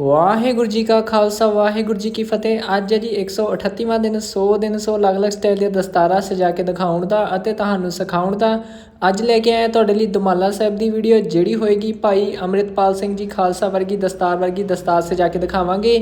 ਵਾਹਿਗੁਰੂ ਜੀ ਕਾ ਖਾਲਸਾ, ਵਾਹਿਗੁਰੂ ਜੀ ਕੀ ਫਤਿਹ। ਅੱਜ ਹੈ ਜੀ 138ਵਾਂ ਦਿਨ 100 ਦਿਨ 100 ਅਲੱਗ-ਅਲੱਗ ਸਟਾਈਲ ਦੀਆਂ ਦਸਤਾਰਾਂ ਸਜਾ ਕੇ ਦਿਖਾਉਣ ਦਾ ਅਤੇ ਤੁਹਾਨੂੰ ਸਿਖਾਉਣ ਦਾ। ਅੱਜ ਲੈ ਕੇ ਆਇਆ ਤੁਹਾਡੇ ਲਈ ਦੁਮਾਲਾ ਸਾਹਿਬ ਦੀ ਵੀਡੀਓ, ਜਿਹੜੀ ਹੋਏਗੀ ਭਾਈ ਅੰਮ੍ਰਿਤਪਾਲ ਸਿੰਘ ਜੀ ਖਾਲਸਾ ਵਰਗੀ ਦਸਤਾਰ ਵਰਗੀ ਦਸਤਾਰ ਸਜਾ ਕੇ ਦਿਖਾਵਾਂਗੇ।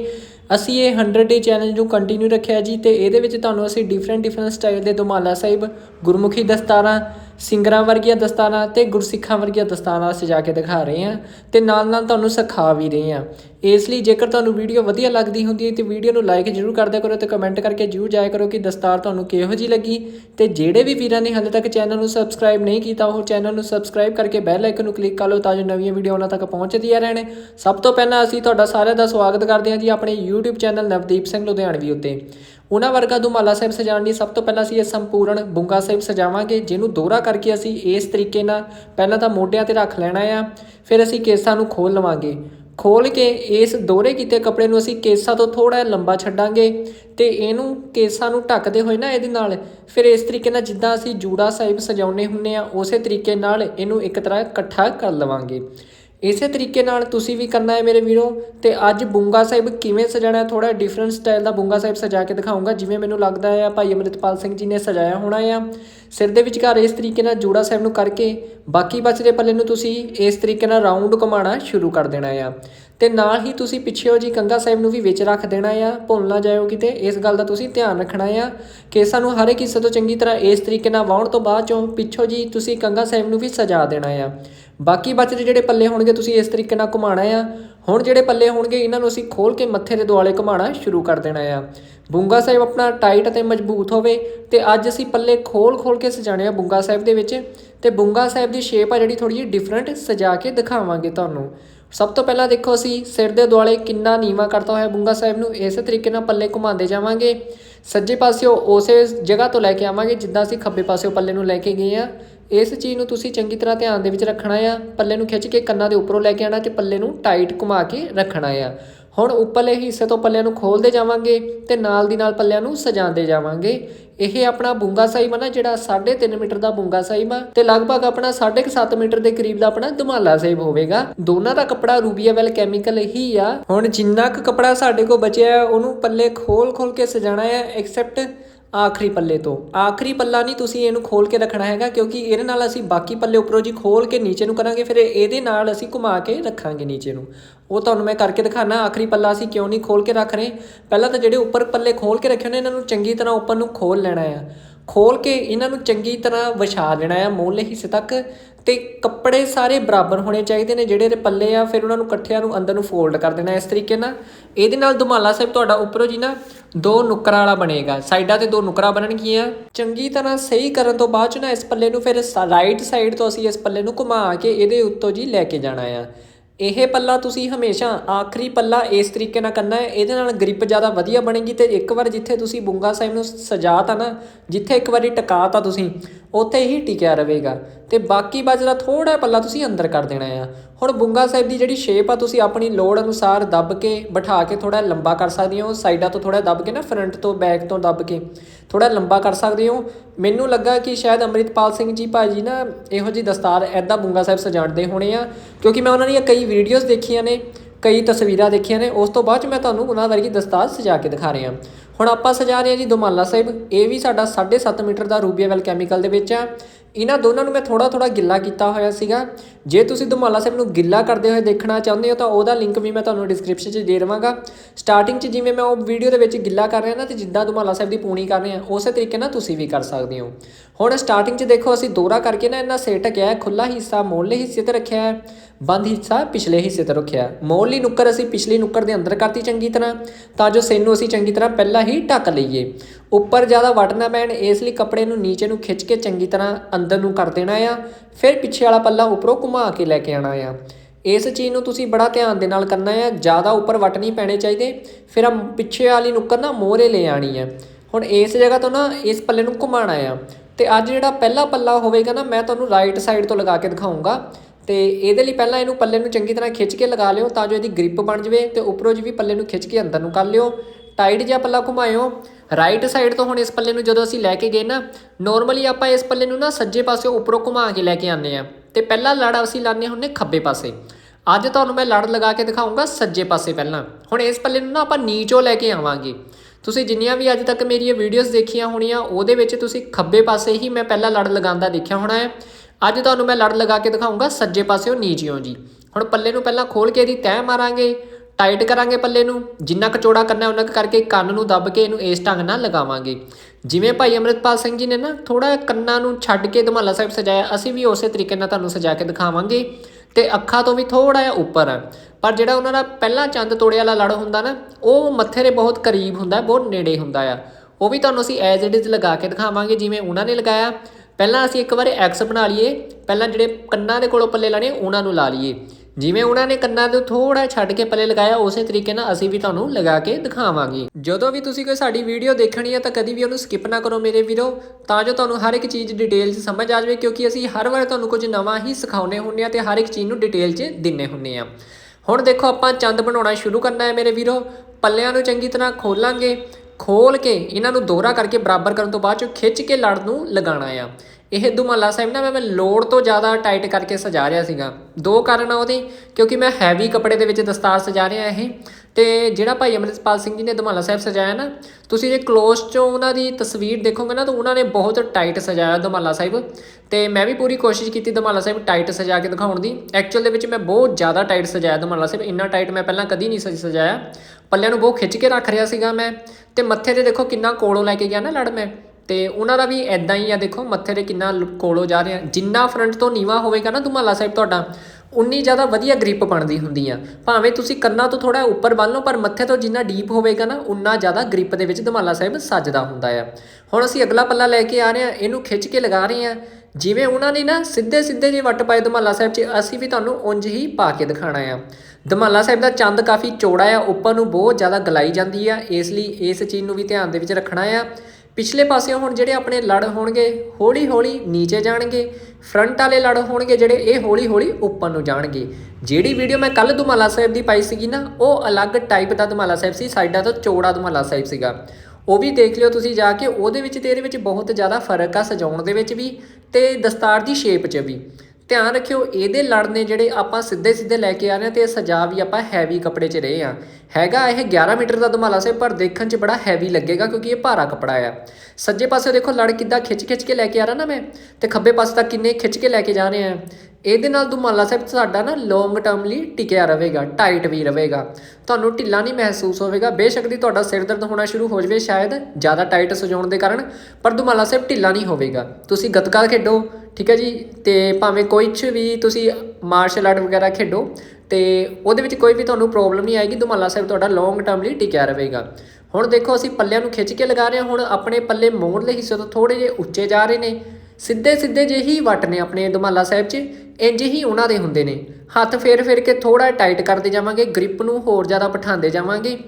ਅਸੀਂ ਇਹ 100 ਡੇ ਚੈਲੰਜ ਨੂੰ ਕੰਟੀਨਿਊ ਰੱਖਿਆ ਜੀ ਤੇ ਇਹਦੇ ਵਿੱਚ ਤੁਹਾਨੂੰ ਅਸੀਂ ਡਿਫਰੈਂਟ ਡਿਫਰੈਂਟ ਸਟਾਈਲ ਦੇ ਦੁਮਾਲਾ ਸਾਹਿਬ, ਗੁਰਮੁਖੀ ਦਸਤਾਰਾਂ ਸਿੰਗਰਾਂ ਵਰਗੀਆਂ ਦਸਤਾਰਾਂ ਤੇ ਗੁਰਸਿੱਖਾਂ ਵਰਗੀਆਂ ਦਸਤਾਰਾਂ ਸਜਾ ਕੇ ਦਿਖਾ ਰਹੇ ਹਾਂ ਤੇ ਨਾਲ ਨਾਲ ਤੁਹਾਨੂੰ ਸਿਖਾ ਵੀ ਰਹੇ ਹਾਂ। ਇਸ ਲਈ ਜੇਕਰ ਤੁਹਾਨੂੰ ਵੀਡੀਓ ਵਧੀਆ ਲੱਗਦੀ ਹੁੰਦੀ ਹੈ ਤੇ ਵੀਡੀਓ ਨੂੰ ਲਾਈਕ ਜ਼ਰੂਰ ਕਰਦਿਆ ਕਰੋ ਤੇ ਕਮੈਂਟ ਕਰਕੇ ਜ਼ਰੂਰ ਜਾਇਆ ਕਰੋ ਕਿ ਦਸਤਾਰ ਤੁਹਾਨੂੰ ਕਿਹੋ ਜਿਹੀ ਲੱਗੀ। ਤੇ ਜਿਹੜੇ ਵੀ ਵੀਰਾਂ ਨੇ ਹਾਲੇ ਤੱਕ ਚੈਨਲ ਨੂੰ ਸਬਸਕ੍ਰਾਈਬ ਨਹੀਂ ਕੀਤਾ, ਉਹ ਚੈਨਲ ਨੂੰ ਸਬਸਕ੍ਰਾਈਬ ਕਰਕੇ ਬੈਲ ਆਈਕਨ ਨੂੰ ਕਲਿੱਕ ਕਰ ਲਓ ਤਾਂ ਜੋ ਨਵੀਆਂ ਵੀਡੀਓ ਉਹਨਾਂ ਤੱਕ ਪਹੁੰਚਦੀਆਂ ਰਹਿਣ। ਸਭ ਤੋਂ ਪਹਿਲਾਂ ਅਸੀਂ ਤੁਹਾਡਾ ਸਾਰਿਆਂ ਦਾ ਸਵਾਗਤ ਕਰਦੇ ਹਾਂ ਜੀ ਆਪਣੇ YouTube ਚੈਨਲ ਨਵਦੀਪ ਸਿੰਘ ਲੁਧਿਆਣਵੀ ਉੱਤੇ। ਉਹਨਾਂ ਵਰਗਾ ਦੁਮਾਲਾ ਸਾਹਿਬ ਸਜਾਉਣ ਲਈ ਸਭ ਤੋਂ ਪਹਿਲਾਂ ਅਸੀਂ ਇਹ ਸੰਪੂਰਨ ਬੁੰਗਾ ਸਾਹਿਬ ਸਜਾਵਾਂਗੇ, ਜਿਹਨੂੰ ਦੋਹਰਾ ਕਰਕੇ ਅਸੀਂ ਇਸ ਤਰੀਕੇ ਨਾਲ ਪਹਿਲਾਂ ਤਾਂ ਮੋਢਿਆਂ ਤੇ ਰੱਖ ਲੈਣਾ ਆ, ਫਿਰ ਅਸੀਂ ਕੇਸਾਂ ਨੂੰ ਖੋਲ ਲਵਾਂਗੇ। ਖੋਲ ਕੇ ਇਸ ਦੋਹਰੇ ਕੀਤੇ ਕੱਪੜੇ ਨੂੰ ਅਸੀਂ ਕੇਸਾਂ ਤੋਂ ਥੋੜਾ ਲੰਬਾ ਛੱਡਾਂਗੇ ਤੇ ਇਹਨੂੰ ਕੇਸਾਂ ਨੂੰ ਢੱਕਦੇ ਹੋਏ ਨਾ ਇਹਦੇ ਨਾਲ, ਫਿਰ ਇਸ ਤਰੀਕੇ ਨਾਲ ਜਿੱਦਾਂ ਅਸੀਂ ਜੂੜਾ ਸਾਹਿਬ ਸਜਾਉਨੇ ਹੁੰਨੇ ਆ, ਉਸੇ ਤਰੀਕੇ ਨਾਲ ਇਹਨੂੰ ਇੱਕ ਤਰ੍ਹਾਂ ਇਕੱਠਾ ਕਰ ਲਵਾਂਗੇ। ਇਸੇ ਤਰੀਕੇ ਨਾਲ ਤੁਸੀਂ ਵੀ ਕਰਨਾ ਹੈ ਮੇਰੇ ਵੀਰੋ, ਤੇ ਅੱਜ ਬੁੰਗਾ ਸਾਹਿਬ ਕਿਵੇਂ ਸਜਾਣਾ ਹੈ ਥੋੜਾ ਡਿਫਰੈਂਟ ਸਟਾਈਲ ਦਾ ਬੁੰਗਾ ਸਾਹਿਬ ਸਜਾ ਕੇ ਦਿਖਾਉਂਗਾ ਜਿਵੇਂ ਮੈਨੂੰ ਲੱਗਦਾ ਹੈ, ਭਾਈ ਅਮਰਿਤਪਾਲ ਸਿੰਘ ਜੀ ਨੇ ਸਜਾਇਆ ਹੋਣਾ ਆ। ਸਿਰ ਦੇ ਵਿਚਕਾਰ ਇਸ ਤਰੀਕੇ ਨਾਲ ਜੋੜਾ ਸਾਹਿਬ ਨੂੰ ਕਰਕੇ, ਬਾਕੀ ਬਚਦੇ ਪੱਲੇ ਨੂੰ ਤੁਸੀਂ ਇਸ ਤਰੀਕੇ ਨਾਲ ਰਾਉਂਡ ਘੁਮਾਉਣਾ ਸ਼ੁਰੂ ਕਰ ਦੇਣਾ ਆ। ਤੇ ਨਾਲ ਹੀ ਤੁਸੀਂ ਪਿੱਛੇ ਜੀ ਕੰਗਾ ਸਾਹਿਬ ਨੂੰ ਵੀ ਵਿੱਚ ਰੱਖ ਦੇਣਾ ਆ ਭੁੱਲ ਨਾ ਜਾਇਓ ਕਿਤੇ, ਇਸ ਗੱਲ ਦਾ ਤੁਸੀਂ ਧਿਆਨ ਰੱਖਣਾ ਆ ਕਿ ਸਾਨੂੰ ਹਰ ਇੱਕ ਹਿੱਸੇ ਤੋਂ ਚੰਗੀ ਤਰ੍ਹਾਂ ਇਸ ਤਰੀਕੇ ਨਾਲ ਵਾਉਣ ਤੋਂ ਬਾਅਦ ਚੋਂ ਪਿੱਛੋਂ ਜੀ ਤੁਸੀਂ ਕੰਗਾ ਸਾਹਿਬ ਨੂੰ ਵੀ ਸਜਾ ਦੇਣਾ ਆ। ਬਾਕੀ ਬਚਦੇ ਜਿਹੜੇ ਪੱਲੇ ਹੋਣਗੇ ਤੁਸੀਂ ਇਸ ਤਰੀਕੇ ਨਾਲ ਘੁਮਾਉਣਾ ਆ। ਹੁਣ ਜਿਹੜੇ ਪੱਲੇ ਹੋਣਗੇ, ਇਹਨਾਂ ਨੂੰ ਅਸੀਂ ਖੋਲ ਕੇ ਮੱਥੇ ਦੇ ਦੁਆਲੇ ਘੁਮਾਉਣਾ ਸ਼ੁਰੂ ਕਰ ਦੇਣਾ ਆ। ਬੁੰਗਾ ਸਾਹਿਬ ਆਪਣਾ ਟਾਈਟ ਅਤੇ ਮਜ਼ਬੂਤ ਹੋਵੇ ਤੇ ਅੱਜ ਅਸੀਂ ਪੱਲੇ ਖੋਲ ਖੋਲ ਕੇ ਸਜਾਣੇ ਆ ਬੁੰਗਾ ਸਾਹਿਬ ਦੇ ਵਿੱਚ। ਤੇ ਬੁੰਗਾ ਸਾਹਿਬ ਦੀ ਸ਼ੇਪ ਆ ਜਿਹੜੀ ਥੋੜੀ ਜਿਹੀ ਡਿਫਰੈਂਟ ਸਜਾ ਕੇ ਦਿਖਾਵਾਂਗੇ ਤੁਹਾਨੂੰ। ਸਭ ਤੋਂ ਪਹਿਲਾਂ ਦੇਖੋ ਅਸੀਂ ਸਿਰ ਦੇ ਦੁਆਲੇ ਕਿੰਨਾ ਨੀਵਾ ਕਰਤਾ ਹੋਇਆ ਬੁੰਗਾ ਸਾਹਿਬ ਨੂੰ, ਇਸੇ ਤਰੀਕੇ ਨਾਲ ਪੱਲੇ ਘੁਮਾਉਂਦੇ ਜਾਵਾਂਗੇ। ਸੱਜੇ ਪਾਸਿਓ ਉਸੇ ਜਗ੍ਹਾ ਤੋਂ ਲੈ ਕੇ ਆਵਾਂਗੇ ਜਿੱਦਾਂ ਅਸੀਂ ਖੱਬੇ ਪਾਸਿਓਂ ਪੱਲੇ ਨੂੰ ਲੈ ਕੇ ਗਏ ਆ। ਇਸ ਚੀਜ਼ ਨੂੰ ਤੁਸੀਂ ਚੰਗੀ ਤਰ੍ਹਾਂ ਧਿਆਨ ਦੇ ਵਿੱਚ ਰੱਖਣਾ ਆ। ਪੱਲੇ ਨੂੰ ਖਿੱਚ ਕੇ ਕੰਨਾਂ ਦੇ ਉੱਪਰੋਂ ਲੈ ਕੇ ਆਣਾ ਤੇ ਪੱਲੇ ਨੂੰ ਟਾਈਟ ਘੁਮਾ ਕੇ ਰੱਖਣਾ ਆ। ਹੁਣ ਉੱਪਰਲੇ ਹਿੱਸੇ ਤੋਂ ਪੱਲਿਆਂ ਨੂੰ ਖੋਲਦੇ ਜਾਵਾਂਗੇ ਤੇ ਨਾਲ ਦੀ ਨਾਲ ਪੱਲਿਆਂ ਨੂੰ ਸਜਾਉਂਦੇ ਜਾਵਾਂਗੇ। ਇਹ ਆਪਣਾ ਬੁੰਗਾ ਸਾਹਿਬ ਆ ਨਾ ਜਿਹੜਾ 3.5 ਮੀਟਰ ਦਾ ਬੁੰਗਾ ਸਾਹਿਬ ਆ ਤੇ ਲਗਭਗ ਆਪਣਾ 7.5 ਮੀਟਰ ਦੇ ਕਰੀਬ ਦਾ ਆਪਣਾ ਦਮਾਲਾ ਸਾਹਿਬ ਹੋਵੇਗਾ। ਦੋਨਾਂ ਦਾ ਕੱਪੜਾ ਰੂਬੀਆ ਵੈਲ ਕੈਮੀਕਲ ਹੀ ਆ। ਹੁਣ ਜਿੰਨਾ ਕੁ ਕੱਪੜਾ ਸਾਡੇ ਕੋਲ ਬਚਿਆ ਹੈ, ਉਹਨੂੰ ਪੱਲੇ ਖੋਲ ਖੋਲ ਕੇ ਸਜਾਣਾ ਹੈ ਐਕਸੈਪਟ ਆਖਰੀ ਪੱਲੇ ਤੋਂ। ਆਖਰੀ ਪੱਲਾ ਨਹੀਂ ਤੁਸੀਂ ਇਹਨੂੰ ਖੋਲ ਕੇ ਰੱਖਣਾ ਹੈਗਾ ਕਿਉਂਕਿ ਇਹਦੇ ਨਾਲ ਅਸੀਂ ਬਾਕੀ ਪੱਲੇ ਉੱਪਰੋਂ ਜੀ ਖੋਲ ਕੇ ਨੀਚੇ ਨੂੰ ਕਰਾਂਗੇ ਫਿਰ ਇਹਦੇ ਨਾਲ ਅਸੀਂ ਘੁਮਾ ਕੇ ਰੱਖਾਂਗੇ ਨੀਚੇ ਨੂੰ। ਉਹ ਤੁਹਾਨੂੰ ਮੈਂ ਕਰਕੇ ਦਿਖਾਣਾ ਆਖਰੀ ਪੱਲਾ ਅਸੀਂ ਕਿਉਂ ਨਹੀਂ ਖੋਲ ਕੇ ਰੱਖ ਰਹੇ? ਪਹਿਲਾਂ ਤਾਂ ਜਿਹੜੇ ਉੱਪਰ ਪੱਲੇ ਖੋਲ ਕੇ ਰੱਖੇ ਨੇ, ਇਹਨਾਂ ਨੂੰ ਚੰਗੀ ਤਰ੍ਹਾਂ ਉੱਪਰ ਨੂੰ ਖੋਲ ਲੈਣਾ ਆ। ਖੋਲ ਕੇ ਇਹਨਾਂ ਨੂੰ ਚੰਗੀ ਤਰ੍ਹਾਂ ਵਿਛਾ ਦੇਣਾ ਆ ਮੋਹਲੇ ਹਿੱਸੇ ਤੱਕ। ਤੇ ਕੱਪੜੇ ਸਾਰੇ ਬਰਾਬਰ ਹੋਣੇ ਚਾਹੀਦੇ ਨੇ, ਜਿਹੜੇ ਦੇ ਪੱਲੇ ਆ, ਫਿਰ ਉਹਨਾਂ ਨੂੰ ਇਕੱਠਿਆਂ ਨੂੰ ਅੰਦਰ ਨੂੰ ਫੋਲਡ ਕਰ ਦੇਣਾ ਇਸ ਤਰੀਕੇ ਨਾਲ। ਇਹਦੇ ਨਾਲ ਦੁਮਾਲਾ ਸਾਹਿਬ ਤੁਹਾਡਾ ਉੱਪਰੋਂ ਜੀ ਨਾ ਦੋ ਨੁਕਰਾਂ ਵਾਲਾ ਬਣੇਗਾ, ਸਾਈਡਾਂ ਤੇ ਦੋ ਨੁਕਰਾਂ ਬਣਨਗੀਆਂ। ਚੰਗੀ ਤਰ੍ਹਾਂ ਸਹੀ ਕਰਨ ਤੋਂ ਬਾਅਦ ਚ ਨਾ ਇਸ ਪੱਲੇ ਨੂੰ ਫਿਰ ਰਾਈਟ ਸਾਈਡ ਤੋਂ ਅਸੀਂ ਇਸ ਪੱਲੇ ਨੂੰ ਘੁਮਾ ਕੇ ਇਹਦੇ ਉੱਤੋਂ ਜੀ ਲੈ ਕੇ ਜਾਣਾ ਆ। ਇਹ ਪੱਲਾ ਤੁਸੀਂ ਹਮੇਸ਼ਾ ਆਖਰੀ ਪੱਲਾ ਇਸ ਤਰੀਕੇ ਨਾਲ ਕਰਨਾ ਹੈ। ਇਹਦੇ ਨਾਲ ਗ੍ਰਿਪ ਜ਼ਿਆਦਾ ਵਧੀਆ ਬਣੇਗੀ ਤੇ ਇੱਕ ਵਾਰ ਜਿੱਥੇ ਤੁਸੀਂ ਬੁੰਗਾ ਸਾਹਿਬ ਨੂੰ ਸਜਾਤਾ ਨਾ, ਜਿੱਥੇ ਇੱਕ ਵਾਰੀ ਟਿਕਾਤਾ ਤੁਸੀਂ ਉੱਥੇ ਹੀ ਟਿਕਿਆ ਰਹੇਗਾ। ਤੇ ਬਾਕੀ ਬਚਦਾ ਥੋੜਾ ਪੱਲਾ ਤੁਸੀਂ ਅੰਦਰ ਕਰ ਦੇਣਾ ਆ। ਹੁਣ ਬੁੰਗਾ ਸਾਹਿਬ ਦੀ ਜਿਹੜੀ ਸ਼ੇਪ ਆ, ਤੁਸੀਂ ਆਪਣੀ ਲੋੜ ਅਨੁਸਾਰ ਦੱਬ ਕੇ ਬਿਠਾ ਕੇ ਥੋੜਾ ਲੰਬਾ ਕਰ ਸਕਦੇ ਹੋ। ਸਾਈਡਾਂ ਤੋਂ ਥੋੜਾ ਦੱਬ ਕੇ ਨਾ ਫਰੰਟ ਤੋਂ ਬੈਕ ਤੋਂ ਦੱਬ ਕੇ ਥੋੜਾ ਲੰਬਾ ਕਰ ਸਕਦੇ ਹੋ। ਮੈਨੂੰ ਲੱਗਾ ਕਿ ਸ਼ਾਇਦ ਅੰਮ੍ਰਿਤਪਾਲ ਸਿੰਘ ਜੀ ਭਾਜੀ ਨਾ ਇਹੋ ਜੀ ਦਸਤਾਰ ਐਦਾਂ ਬੁੰਗਾ ਸਾਹਿਬ ਸਜਾਣਦੇ ਹੋਣੇ ਆ। ਕਿਉਂਕਿ ਮੈਂ ਉਹਨਾਂ ਦੀਆਂ ਕਈ ਵੀਡੀਓਜ਼ ਦੇਖੀਆਂ ਨੇ, ਕਈ ਤਸਵੀਰਾਂ ਦੇਖੀਆਂ ਨੇ। ਉਸ ਤੋਂ ਬਾਅਦ ਚ ਮੈਂ ਤੁਹਾਨੂੰ ਉਹਨਾਂ ਵਰਗੀ ਦਸਤਾਰ ਸਜਾ ਕੇ ਦਿਖਾ ਰਿਹਾ। ਹੁਣ ਆਪਾਂ ਸਜਾ ਰਹੇ ਹਾਂ ਜੀ ਦੁਮਾਲਾ ਸਾਹਿਬ। ਇਹ ਵੀ ਸਾਡਾ 7.5 ਮੀਟਰ ਦਾ ਰੂਬੀਆ ਵੈਲ ਕੈਮੀਕਲ ਦੇ ਵਿੱਚ ਆ ਇਹਨਾਂ ਦੋਨਾਂ ਨੂੰ ਮੈਂ ਥੋੜਾ ਥੋੜਾ ਗਿੱਲਾ ਕੀਤਾ ਹੋਇਆ ਸੀਗਾ। ਜੇ ਤੁਸੀਂ ਦੁਮਾਲਾ ਸਾਹਿਬ ਨੂੰ ਗਿੱਲਾ ਕਰਦੇ ਹੋਏ ਦੇਖਣਾ ਚਾਹੁੰਦੇ ਹੋ ਤਾਂ ਉਹਦਾ ਲਿੰਕ ਵੀ ਮੈਂ ਤੁਹਾਨੂੰ ਡਿਸਕ੍ਰਿਪਸ਼ਨ 'ਚ ਦੇ ਦੇਵਾਂਗਾ। ਸਟਾਰਟਿੰਗ 'ਚ ਜਿਵੇਂ ਮੈਂ ਉਹ ਵੀਡੀਓ ਦੇ ਵਿੱਚ ਗਿੱਲਾ ਕਰ ਰਿਹਾ ਨਾ ਤੇ ਜਿੱਦਾਂ ਦੁਮਾਲਾ ਸਾਹਿਬ ਦੀ ਪੂਣੀ ਕਰ ਰਹੇ ਆ ਉਸੇ ਤਰੀਕੇ ਨਾਲ ਤੁਸੀਂ ਵੀ ਕਰ ਸਕਦੇ ਹੋ। ਹੁਣ ਸਟਾਰਟਿੰਗ 'ਚ ਦੇਖੋ, ਅਸੀਂ ਦੋਹਰਾ ਕਰਕੇ ਨਾ ਇਹਨਾਂ ਸੇਟ ਕਿਹਾ ਖੁੱਲਾ ਹਿੱਸਾ ਮੋਹਲੇ ਹਿੱਸੇ ਤੇ ਰੱਖਿਆ ਹੈ। ਬੰਦ ਹਿੱਸਾ ਪਿਛਲੇ ਹਿੱਸੇ ਤੇ ਰੱਖਿਆ। ਹੈ ਮੋਹਲੀ ਨੁੱਕਰ ਅਸੀਂ ਪਿਛਲੀ ਨੁੱਕਰ ਦੇ ਅੰਦਰ ਕਰਤੀ ਚੰਗੀ ਤਰ੍ਹਾਂ। ਤਾਂ ਜੋ ਸੇਨ ਨੂੰ ਅਸੀਂ ਚੰਗੀ ਤਰ੍ਹਾਂ ਪਹਿਲਾਂ ਹੀ ਢੱਕ ਲਈਏ। ਉੱਪਰ ਜ਼ਿਆਦਾ ਵੱਟ ਨਾ ਪੈਣ, ਇਸ ਲਈ ਕੱਪੜੇ ਨੂੰ ਨੀਚੇ ਨੂੰ ਖਿੱਚ ਕੇ ਚੰਗੀ ਤਰ੍ਹਾਂ ਅੰਦਰ ਨੂੰ ਕਰ ਦੇਣਾ ਆ। ਫਿਰ ਪਿੱਛੇ ਵਾਲਾ ਪੱਲਾ ਉੱਪਰੋਂ ਘੁਮਾ ਕੇ ਲੈ ਕੇ ਆਣਾ ਆ। ਇਸ ਚੀਜ਼ ਨੂੰ ਤੁਸੀਂ ਬੜਾ ਧਿਆਨ ਦੇ ਨਾਲ ਕਰਨਾ ਹੈ ਜ਼ਿਆਦਾ ਉੱਪਰ ਵੱਟ ਨਹੀਂ ਪੈਣੇ ਚਾਹੀਦੇ। ਫਿਰ ਆ ਪਿੱਛੇ ਵਾਲੀ ਨੁੱਕਰ ਨਾ ਮੋਹਰੇ ਲੈ ਆਣੀ ਹੈ ਹੁਣ ਇਸ ਜਗ੍ਹਾ ਤੋਂ ਨਾ ਇਸ ਪੱਲੇ ਨੂੰ ਘੁਮਾਣਾ ਆ। ਤੇ ਅੱਜ ਜਿਹੜਾ ਪਹਿਲਾ ਪੱਲਾ ਹੋਵੇਗਾ ਨਾ, ਮੈਂ ਤੁਹਾਨੂੰ ਰਾਈਟ ਸਾਈਡ ਤੋਂ ਲਗਾ ਕੇ ਦਿਖਾਉਂਗਾ ਤੇ ਇਹਦੇ ਲਈ ਪਹਿਲਾਂ ਇਹਨੂੰ ਪੱਲੇ ਨੂੰ ਚੰਗੀ ਤਰ੍ਹਾਂ ਖਿੱਚ ਕੇ ਲਗਾ ਲਿਓ ਤਾਂ ਜੋ ਇਹਦੀ ਗ੍ਰਿਪ ਬਣ ਜਵੇ ਤੇ ਉੱਪਰੋਂ ਜੀ ਵੀ ਪੱਲੇ ਨੂੰ ਖਿੱਚ ਕੇ ਅੰਦਰ ਨੂੰ ਕਰ ਲਿਓ। ਟਾਈਟ ਜਿਹਾ ਪੱਲਾ ਘੁਮਾਇਓ। ਰਾਈਟ ਸਾਈਡ ਤੋਂ ਹੁਣ ਇਸ ਪੱਲੇ ਨੂੰ ਜਦੋਂ ਅਸੀਂ ਲੈ ਕੇ ਗਏ ਨਾ ਨਾਰਮਲੀ ਆਪਾਂ ਇਸ ਪੱਲੇ ਨੂੰ ਨਾ ਸੱਜੇ ਪਾਸੇ ਉੱਪਰੋਂ ਘੁਮਾ ਕੇ ਲੈ ਕੇ ਆਉਂਦੇ ਆ ਤੇ ਪਹਿਲਾ ਲੜ ਅਸੀਂ ਲਾਉਂਦੇ ਹੁੰਨੇ ਖੱਬੇ ਪਾਸੇ। ਅੱਜ ਤੁਹਾਨੂੰ ਮੈਂ ਲੜ ਲਗਾ ਕੇ ਦਿਖਾਉਂਗਾ ਸੱਜੇ ਪਾਸੇ ਪਹਿਲਾਂ। ਹੁਣ ਇਸ ਪੱਲੇ ਨੂੰ ਨਾ ਆਪਾਂ ਨੀਚੋਂ ਲੈ ਕੇ ਆਵਾਂਗੇ। ਤੁਸੀਂ ਜਿੰਨੀਆਂ ਵੀ ਅੱਜ ਤੱਕ ਮੇਰੀਆਂ ਵੀਡੀਓਜ਼ ਦੇਖੀਆਂ ਹੋਣੀਆਂ, ਉਹਦੇ ਵਿੱਚ ਤੁਸੀਂ ਖੱਬੇ ਪਾਸੇ ਹੀ ਮੈਂ ਪਹਿਲਾਂ ਲੜ ਲਗਾਉਂਦਾ ਦੇਖਿਆ ਹੋਣਾ ਹੈ। ਅੱਜ ਤੁਹਾਨੂੰ ਮੈਂ ਲੜ ਲਗਾ ਕੇ ਦਿਖਾਉਂਗਾ ਸੱਜੇ ਪਾਸਿਓਂ ਨੀਚਿਓਂ ਜੀ। ਹੁਣ ਪੱਲੇ ਨੂੰ ਪਹਿਲਾਂ ਖੋਲ ਕੇ ਇਹਦੀ ਤੈਅ ਮਾਰਾਂਗੇ, ਟਾਈਟ ਕਰਾਂਗੇ ਪੱਲੇ ਨੂੰ, ਜਿੰਨਾ ਕੁ ਚੌੜਾ ਕਰਨਾ ਉਹਨਾਂ ਕੁ ਕਰਕੇ ਕੰਨ ਨੂੰ ਦੱਬ ਕੇ ਇਹਨੂੰ ਇਸ ਢੰਗ ਨਾਲ ਲਗਾਵਾਂਗੇ। ਜਿਵੇਂ ਭਾਈ ਅਮਰਿਤਪਾਲ ਸਿੰਘ ਜੀ ਨੇ ਨਾ ਥੋੜਾ ਕੰਨਾਂ ਨੂੰ ਛੱਡ ਕੇ ਧਮਾਲਾ ਸਾਹਿਬ ਸਜਾਇਆ, ਅਸੀਂ ਵੀ ਉਸੇ ਤਰੀਕੇ ਨਾਲ ਤੁਹਾਨੂੰ ਸਜਾ ਕੇ ਦਿਖਾਵਾਂਗੇ ਤੇ ਅੱਖਾਂ ਤੋਂ ਵੀ ਥੋੜਾ ਜਿਹਾ ਉੱਪਰ ਹੈ ਪਰ ਜਿਹੜਾ ਉਹਨਾਂ ਦਾ ਪਹਿਲਾ ਚੰਦ ਤੋੜੇ ਵਾਲਾ ਲੜ ਹੁੰਦਾ ਨਾ, ਉਹ ਮੱਥੇ ਦੇ ਬਹੁਤ ਕਰੀਬ ਹੁੰਦਾ, ਬਹੁਤ ਨੇੜੇ ਹੁੰਦਾ ਆ। ਉਹ ਵੀ ਤੁਹਾਨੂੰ ਅਸੀਂ ਐਜ਼ ਇਟ ਇਜ਼ ਲਗਾ ਕੇ ਦਿਖਾਵਾਂਗੇ, ਜਿਵੇਂ ਉਹਨਾਂ ਨੇ ਲਗਾਇਆ। ਪਹਿਲਾਂ ਅਸੀਂ ਇੱਕ ਵਾਰ ਐਕਸ ਬਣਾ ਲਈਏ, ਪਹਿਲਾਂ ਜਿਹੜੇ ਕੰਨਾਂ ਦੇ ਕੋਲੋਂ ਪੱਲੇ ਲਾਣੇ ਉਹਨਾਂ ਨੂੰ ਲਾ ਲਈਏ। ਜਿਵੇਂ ਉਹਨਾਂ ਨੇ ਕੰਨਾਂ ਤੋਂ ਥੋੜਾ ਛੱਡ ਕੇ ਪੱਲੇ ਲਗਾਇਆ, ਉਸੇ ਤਰੀਕੇ ਨਾਲ ਅਸੀਂ ਵੀ ਤੁਹਾਨੂੰ ਲਗਾ ਕੇ ਦਿਖਾਵਾਂਗੇ। ਜਦੋਂ ਵੀ ਤੁਸੀਂ ਕੋਈ ਸਾਡੀ ਵੀਡੀਓ ਦੇਖਣੀ ਹੈ ਤਾਂ ਕਦੀ ਵੀ ਉਹਨੂੰ ਸਕਿਪ ਨਾ ਕਰੋ ਮੇਰੇ ਵੀਰੋ। ਤਾਂ ਜੋ ਤੁਹਾਨੂੰ ਹਰ ਇੱਕ ਚੀਜ਼ ਡਿਟੇਲ 'ਚ ਸਮਝ ਆ ਜਾਵੇ, ਕਿਉਂਕਿ ਅਸੀਂ ਹਰ ਵਾਰ ਤੁਹਾਨੂੰ ਕੁਝ ਨਵਾਂ ਹੀ ਸਿਖਾਉਨੇ ਹੁੰਨੇ ਆ ਤੇ ਹਰ ਇੱਕ ਚੀਜ਼ ਨੂੰ ਡਿਟੇਲ 'ਚ ਦਿੰਨੇ ਹੁੰਨੇ ਆ। ਹੁਣ ਦੇਖੋ ਆਪਾਂ ਚੰਦ ਬਣਾਉਣਾ ਸ਼ੁਰੂ ਕਰਨਾ ਹੈ ਮੇਰੇ ਵੀਰੋ। ਪੱਲਿਆਂ ਨੂੰ ਚੰਗੀ ਤਰ੍ਹਾਂ ਖੋਲਾਂਗੇ। ਖੋਲ ਕੇ ਇਹਨਾਂ ਨੂੰ ਦੋਹਰਾ ਕਰਕੇ ਬਰਾਬਰ ਕਰਨ ਤੋਂ ਬਾਅਦ 'ਚੋਂ ਖਿੱਚ ਕੇ ਲੜ ਨੂੰ ਲਗਾਉਣਾ ਆ। ਇਹ ਦੁਮਾਲਾ ਸਾਹਿਬ ਨਾ ਮੈਂ ਲੋੜ ਤੋਂ ਜ਼ਿਆਦਾ ਟਾਈਟ ਕਰਕੇ ਸਜਾ ਰਿਹਾ ਸੀਗਾ। ਦੋ ਕਾਰਨ ਆ ਉਹਦੇ, ਕਿਉਂਕਿ ਮੈਂ ਹੈਵੀ ਕੱਪੜੇ ਦੇ ਵਿੱਚ ਦਸਤਾਰ ਸਜਾ ਰਿਹਾ ਇਹ। ਤੇ ਜਿਹੜਾ ਭਾਈ ਅਮਰਿਤਪਾਲ ਸਿੰਘ ਜੀ ਨੇ ਦੁਮਾਲਾ ਸਾਹਿਬ ਸਜਾਇਆ ਨਾ, ਤੁਸੀਂ ਜੇ ਕਲੋਜ਼ ਚੋਂ ਉਹਨਾਂ ਦੀ ਤਸਵੀਰ ਦੇਖੋਗੇ ਨਾ, ਤਾਂ ਉਹਨਾਂ ਨੇ ਬਹੁਤ ਟਾਈਟ ਸਜਾਇਆ ਦੁਮਾਲਾ ਸਾਹਿਬ। ਤੇ ਮੈਂ ਵੀ ਪੂਰੀ ਕੋਸ਼ਿਸ਼ ਕੀਤੀ ਦੁਮਾਲਾ ਸਾਹਿਬ ਟਾਈਟ ਸਜਾ ਕੇ ਦਿਖਾਉਣ ਦੀ। ਐਕਚੁਅਲ ਦੇ ਵਿੱਚ ਮੈਂ ਬਹੁਤ ਜ਼ਿਆਦਾ ਟਾਈਟ ਸਜਾਇਆ ਦੁਮਾਲਾ ਸਾਹਿਬ। ਇੰਨਾ ਟਾਈਟ ਮੈਂ ਪਹਿਲਾਂ ਕਦੀ ਨਹੀਂ ਸਜ- ਸਜਾਇਆ। ਪੱਲਿਆਂ ਨੂੰ ਬਹੁਤ ਖਿੱਚ ਕੇ ਰੱਖ ਰਿਹਾ ਸੀਗਾ ਮੈਂ। ਤੇ ਮੱਥੇ ਤੇ ਦੇਖੋ ਕਿੰਨਾ ਕੋਲੋਂ ਲੈ ਕੇ ਗਿਆ ਨਾ ਲੜ ਮੈਂ। ਤੇ ਉਹਨਾਂ ਦਾ ਵੀ ਐਦਾਂ ਹੀ ਆ, ਦੇਖੋ, ਮੱਥੇ ਤੇ ਕਿੰਨਾ ਕੋਲੋਂ ਜਾ ਰਿਹਾ। ਜਿੰਨਾ ਫਰੰਟ ਤੋਂ ਨੀਵਾ ਹੋਵੇਗਾ ਨਾ ਦੁਮਾਲਾ ਸਾਹਿਬ ਤੁਹਾਡਾ, ਉਨੀ ਜ਼ਿਆਦਾ ਵਧੀਆ ਗ੍ਰਿਪ ਬਣਦੀ ਹੁੰਦੀ ਆ। ਭਾਵੇਂ ਤੁਸੀਂ ਕੰਨਾਂ ਤੋਂ ਥੋੜਾ ਉੱਪਰ ਬੰਨ ਲਓ, ਪਰ ਮੱਥੇ ਤੋਂ ਜਿੰਨਾ ਡੀਪ ਹੋਵੇਗਾ ਨਾ, ਉਨਾ ਜ਼ਿਆਦਾ ਗ੍ਰਿਪ ਦੇ ਵਿੱਚ ਦੁਮਾਲਾ ਸਾਹਿਬ ਸੱਜਦਾ ਹੁੰਦਾ ਆ। ਹੁਣ ਅਸੀਂ ਅਗਲਾ ਪੱਲਾ ਲੈ ਕੇ ਆ ਰਹੇ ਆ, ਇਹਨੂੰ ਖਿੱਚ ਕੇ ਲਗਾ ਰਹੇ ਆ। ਜਿਵੇਂ ਉਹਨਾਂ ਨੇ ਨਾ ਸਿੱਧੇ ਸਿੱਧੇ ਜੇ ਵੱਟ ਪਾਏ ਦੁਮਾਲਾ ਸਾਹਿਬ 'ਚ, ਅਸੀਂ ਵੀ ਤੁਹਾਨੂੰ ਉਂਝ ਹੀ ਪਾ ਕੇ ਦਿਖਾਣਾ ਆ। ਦਮਾਲਾ ਸਾਹਿਬ ਦਾ ਚੰਦ ਕਾਫੀ ਚੌੜਾ ਆ, ਉੱਪਰ ਨੂੰ ਬਹੁਤ ਜ਼ਿਆਦਾ ਗਲਾਈ ਜਾਂਦੀ ਆ। ਇਸ ਲਈ ਇਸ ਚੀਜ਼ ਨੂੰ ਵੀ ਧਿਆਨ ਦੇ ਵਿੱਚ ਰੱਖਣਾ ਆ। ਪਿਛਲੇ ਪਾਸੇ ਹੁਣ ਜਿਹੜੇ ਆਪਣੇ ਲੜ ਹੋਣਗੇ ਹੌਲੀ ਹੌਲੀ ਨੀਚੇ ਜਾਣਗੇ ਫਰੰਟ ਵਾਲੇ ਲੜ ਹੋਣਗੇ ਜਿਹੜੇ ਇਹ ਹੌਲੀ ਹੌਲੀ ਉੱਪਰ ਨੂੰ ਜਾਣਗੇ। ਜਿਹੜੀ ਵੀਡੀਓ ਮੈਂ ਕੱਲ ਦੁਮਾਲਾ ਸਾਹਿਬ ਦੀ ਪਾਈ ਸੀਗੀ ਨਾ, ਉਹ ਅਲੱਗ ਟਾਈਪ ਦਾ ਦੁਮਾਲਾ ਸਾਹਿਬ ਸੀ ਸਾਈਡਾਂ ਤੋਂ ਚੌੜਾ ਦੁਮਾਲਾ ਸਾਹਿਬ ਸੀਗਾ। ਉਹ ਵੀ ਦੇਖ ਲਿਓ ਤੁਸੀਂ ਜਾ ਕੇ, ਉਹਦੇ ਵਿੱਚ ਤੇ ਇਹਦੇ ਵਿੱਚ ਬਹੁਤ ਜ਼ਿਆਦਾ ਫ਼ਰਕ ਆ ਸਜਾਉਣ ਦੇ ਵਿੱਚ ਵੀ ਤੇ ਦਸਤਾਰ ਦੀ ਸ਼ੇਪ 'ਚ ਵੀ। ਧਿਆਨ ਰੱਖਿਓ, ਇਹਦੇ ਲੜ ਨੇ ਜਿਹੜੇ ਆਪਾਂ ਸਿੱਧੇ ਸਿੱਧੇ ਲੈ ਕੇ ਆ ਰਹੇ ਹਾਂ ਤੇ ਇਹ ਸਜਾ ਵੀ ਆਪਾਂ ਹੈਵੀ ਕੱਪੜੇ 'ਚ ਰਹੇ ਆ ਹੈਗਾ ਇਹ 11 ਮੀਟਰ ਦਾ ਦੁਮਾਲਾ ਸਾਹਿਬ, ਪਰ ਦੇਖਣ 'ਚ ਬੜਾ ਹੈਵੀ ਲੱਗੇਗਾ ਕਿਉਂਕਿ ਇਹ ਭਾਰਾ ਕੱਪੜਾ ਆ। ਸੱਜੇ ਪਾਸੇ ਦੇਖੋ, ਲੜ ਕਿੱਦਾਂ ਖਿੱਚ ਖਿੱਚ ਕੇ ਲੈ ਕੇ ਆ ਰਹਾ ਨਾ ਮੈਂ ਤੇ ਖੱਬੇ ਪਾਸੇ ਤੱਕ ਕਿੰਨੇ ਖਿੱਚ ਕੇ ਲੈ ਕੇ ਜਾ ਰਹੇ ਆ ਇਹਦੇ ਨਾਲ ਦੁਮਾਲਾ ਸਾਹਿਬ, ਸਾਡਾ ਨਾ ਲੌਂਗ ਟਰਮ ਲਈ ਟਿਕਿਆ ਰਹੇਗਾ ਟਾਈਟ ਵੀ ਰਹੇਗਾ। ਤੁਹਾਨੂੰ ਢਿੱਲਾ ਨਹੀਂ ਮਹਿਸੂਸ ਹੋਵੇਗਾ, ਬੇਸ਼ੱਕ ਦੀ ਤੁਹਾਡਾ ਸਿਰ ਦਰਦ ਹੋਣਾ ਸ਼ੁਰੂ ਹੋ ਜਾਵੇ ਸ਼ਾਇਦ ਜ਼ਿਆਦਾ ਟਾਈਟ ਸਜਾਉਣ ਦੇ ਕਾਰਨ, ਪਰ ਦੁਮਾਲਾ ਸਾਹਿਬ ਢਿੱਲਾ ਨਹੀਂ ਹੋਵੇਗਾ। ਤੁਸੀਂ ਗੱਤਕਾ ਖੇਡੋ ਠੀਕ ਹੈ ਜੀ? ਅਤੇ ਭਾਵੇਂ ਕੋਈ ਚ ਵੀ ਤੁਸੀਂ ਮਾਰਸ਼ਲ ਆਰਟ ਵਗੈਰਾ ਖੇਡੋ ਅਤੇ ਉਹਦੇ ਵਿੱਚ ਕੋਈ ਵੀ ਤੁਹਾਨੂੰ ਪ੍ਰੋਬਲਮ ਨਹੀਂ ਆਏਗੀ ਦੁਮਾਲਾ ਸਾਹਿਬ ਤੁਹਾਡਾ ਲੌਂਗ ਟਰਮ ਲਈ ਟਿਕਿਆ ਰਹੇਗਾ। ਹੁਣ ਦੇਖੋ, ਅਸੀਂ ਪੱਲਿਆਂ ਨੂੰ ਖਿੱਚ ਕੇ ਲਗਾ ਰਹੇ ਹਾਂ, ਹੁਣ ਆਪਣੇ ਪੱਲੇ ਮੋੜਲੇ ਹਿੱਸੇ ਤੋਂ ਥੋੜੇ ਜਿਹੇ ਉੱਚੇ ਜਾ ਰਹੇ ਨੇ। ਸਿੱਧੇ ਸਿੱਧੇ ਜਿਹੇ ਹੀ ਵੱਟ ਨੇ ਆਪਣੇ ਦੁਮਾਲਾ ਸਾਹਿਬ 'ਚ ਇੰਜ ਹੀ ਉਹਨਾਂ ਦੇ ਹੁੰਦੇ ਨੇ। ਹੱਥ ਫੇਰ ਫੇਰ ਕੇ ਥੋੜਾ ਟਾਈਟ ਕਰਦੇ ਜਾਵਾਂਗੇ ਗ੍ਰਿਪ ਨੂੰ ਹੋਰ ਜ਼ਿਆਦਾ ਬਿਠਾਉਂਦੇ ਜਾਵਾਂਗੇ।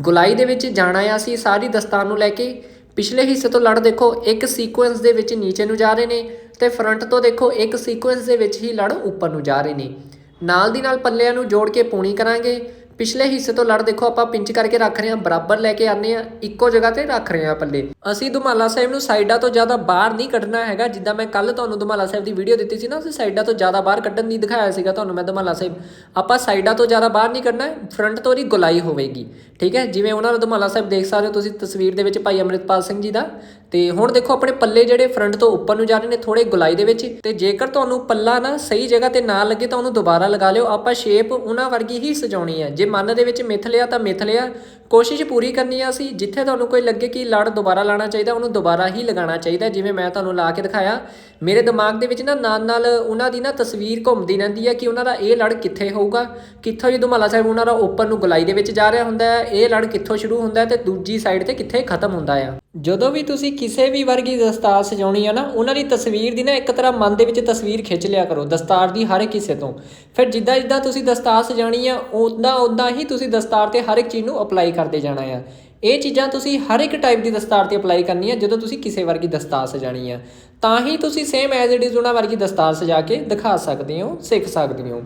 ਗੁਲਾਈ ਦੇ ਵਿੱਚ ਜਾਣਾ ਆ ਅਸੀਂ ਸਾਰੀ ਦਸਤਾਰ ਨੂੰ ਲੈ ਕੇ। ਪਿਛਲੇ ਹਿੱਸੇ ਤੋਂ ਲੜ ਦੇਖੋ, ਇੱਕ ਸੀਕੁਐਂਸ ਦੇ ਵਿੱਚ ਨੀਚੇ ਨੂੰ ਜਾ ਰਹੇ ਨੇ ਤੇ ਫਰੰਟ ਤੋਂ ਦੇਖੋ, ਇੱਕ ਸੀਕੁਐਂਸ ਦੇ ਵਿੱਚ ਹੀ ਲੜ ਉੱਪਰ ਨੂੰ ਜਾ ਰਹੇ ਨੇ। ਨਾਲ ਦੀ ਨਾਲ ਪੱਲਿਆਂ ਨੂੰ ਜੋੜ ਕੇ ਪੂਣੀ ਕਰਾਂਗੇ। ਪਿਛਲੇ ਹਿੱਸੇ ਤੋਂ ਲੜ ਦੇਖੋ, ਆਪਾਂ ਪਿੰਚ ਕਰਕੇ ਰੱਖ ਰਹੇ ਹਾਂ, ਬਰਾਬਰ ਲੈ ਕੇ ਆਨੇ ਆ ਇੱਕੋ ਜਗ੍ਹਾ ਤੇ ਰੱਖ ਰਹੇ ਹਾਂ ਪੱਲੇ। ਅਸੀਂ ਦੁਮਾਲਾ ਸਾਹਿਬ ਨੂੰ ਸਾਈਡਾਂ ਤੋਂ ਜ਼ਿਆਦਾ ਬਾਹਰ ਨਹੀਂ ਕੱਢਣਾ ਹੈਗਾ। ਜਿੱਦਾਂ ਮੈਂ ਕੱਲ ਤੁਹਾਨੂੰ ਦੁਮਾਲਾ ਸਾਹਿਬ ਦੀ ਵੀਡੀਓ ਦਿੱਤੀ ਸੀ ਨਾ, ਅਸੀਂ ਸਾਈਡਾਂ ਤੋਂ ਜ਼ਿਆਦਾ ਬਾਹਰ ਕੱਢਣ ਦੀ ਦਿਖਾਇਆ ਸੀਗਾ ਤੁਹਾਨੂੰ ਮੈਂ ਦੁਮਾਲਾ ਸਾਹਿਬ। ਆਪਾਂ ਸਾਈਡਾਂ ਤੋਂ ਜ਼ਿਆਦਾ ਬਾਹਰ ਨਹੀਂ ਕੱਢਣਾ, ਫਰੰਟ ਤੋਂ ਹੀ ਗੁਲਾਈ ਹੋਵੇਗੀ। ਠੀਕ ਹੈ? ਜਿਵੇਂ ਉਹਨਾਂ ਦਾ ਦੁਮਾਲਾ ਸਾਹਿਬ ਦੇਖ ਸਕਦੇ ਹੋ ਤੁਸੀਂ, ਤਸਵੀਰ ਦੇ ਵਿੱਚ ਭਾਈ ਅਮਰਿਤਪਾਲ ਸਿੰਘ ਜੀ ਦਾ। ਤੇ ਹੁਣ ਦੇਖੋ ਆਪਣੇ ਪੱਲੇ ਜਿਹੜੇ ਫਰੰਟ ਤੋਂ ਉੱਪਰ ਨੂੰ ਜਾ ਰਹੇ ਨੇ ਥੋੜੇ ਗੁਲਾਈ ਦੇ ਵਿੱਚ ਤੇ ਜੇਕਰ ਤੁਹਾਨੂੰ ਪੱਲਾ ਨਾ ਸਹੀ ਜਗ੍ਹਾ ਤੇ ਨਾ ਲੱਗੇ ਤਾਂ ਉਹਨੂੰ ਦੁਬਾਰਾ ਲਗਾ ਲਿਓ। ਆਪਾਂ ਸ਼ੇਪ ਉਹਨਾਂ ਵਰਗੀ ਹੀ ਸਜਾਉਣੀ ਹੈ। ਜੇ ਮਨ ਦੇ ਵਿੱਚ ਮਿਥ ਲਿਆ ਤਾਂ ਮਿਥ ਲਿਆ। ਕੋਸ਼ਿਸ਼ ਪੂਰੀ ਕਰਨੀ ਆ ਅਸੀਂ, ਜਿੱਥੇ ਤੁਹਾਨੂੰ ਕੋਈ ਲੱਗੇ ਕਿ ਲੜ ਦੁਬਾਰਾ ਲਾਣਾ ਚਾਹੀਦਾ, ਉਹਨੂੰ ਦੁਬਾਰਾ ਹੀ ਲਗਾਉਣਾ ਚਾਹੀਦਾ, ਜਿਵੇਂ ਮੈਂ ਤੁਹਾਨੂੰ ਲਾ ਕੇ ਦਿਖਾਇਆ। ਮੇਰੇ ਦਿਮਾਗ ਦੇ ਵਿੱਚ ਨਾ ਨਾਲ ਨਾਲ ਉਹਨਾਂ ਦੀ ਨਾ ਤਸਵੀਰ ਘੁੰਮਦੀ ਰਹਿੰਦੀ ਹੈ ਕਿ ਉਹਨਾਂ ਦਾ ਇਹ ਲੜ ਕਿੱਥੇ ਹੋਊਗਾ। ਕਿੱਥੋਂ ਜਦੋਂ ਮਹਲਾ ਸਾਹਿਬ ਉਹਨਾਂ ਦਾ ਉੱਪਰ ਨੂੰ ਗੁਲਾਈ ਦੇ ਵਿੱਚ ਜਾ ਰਿਹਾ ਹੁੰਦਾ ਹੈ, ਇਹ ਲੜ ਕਿੱਥੋਂ ਸ਼ੁਰੂ ਹੁੰਦਾ ਹੈ ਤੇ ਦੂਜੀ ਸਾਈਡ ਤੇ ਕਿੱਥੇ ਖਤਮ ਹੁੰਦਾ ਆ। ਜਦੋਂ ਵੀ ਤੁਸੀਂ ਕਿਸੇ ਵੀ ਵਰਗੀ ਦਸਤਾਰ ਸਜਾਉਣੀ ਆ ਨਾ, ਉਹਨਾਂ ਦੀ ਤਸਵੀਰ ਦੀ ਨਾ ਇੱਕ ਤਰ੍ਹਾਂ ਮਨ ਦੇ ਵਿੱਚ ਤਸਵੀਰ ਖਿੱਚ ਲਿਆ ਕਰੋ, ਦਸਤਾਰ ਦੀ ਹਰ ਇੱਕ ਹਿੱਸੇ ਤੋਂ। ਫਿਰ ਜਿੱਦਾਂ ਜਿੱਦਾਂ ਤੁਸੀਂ ਦਸਤਾਰ ਸਜਾਉਣੀ ਆ ਉਦਾਂ ਉਦਾਂ ਹੀ ਤੁਸੀਂ ਦਸਤਾਰ ਤੇ ਹਰ ਇੱਕ ਚੀਜ਼ ਨੂੰ ਅਪਲਾਈ ਕਰਦੇ ਜਾਣਾ ਆ। ਇਹ ਚੀਜ਼ਾਂ ਤੁਸੀਂ ਹਰ ਇੱਕ ਟਾਈਪ ਦੀ ਦਸਤਾਰ ਤੇ ਅਪਲਾਈ ਕਰਨੀ ਆ, ਜਦੋਂ ਤੁਸੀਂ ਕਿਸੇ ਵਰਗੀ ਦਸਤਾਰ ਸਜਾਣੀ ਆ। ਤਾਂ ਹੀ ਤੁਸੀਂ ਸੇਮ ਐਜ਼ ਇਟ ਇਜ਼ ਉਹਨਾਂ ਵਰਗੀ ਦਸਤਾਰ ਸਜਾ ਕੇ ਦਿਖਾ ਸਕਦੇ ਹੋ, ਸਿੱਖ ਸਕਦੇ ਹੋ।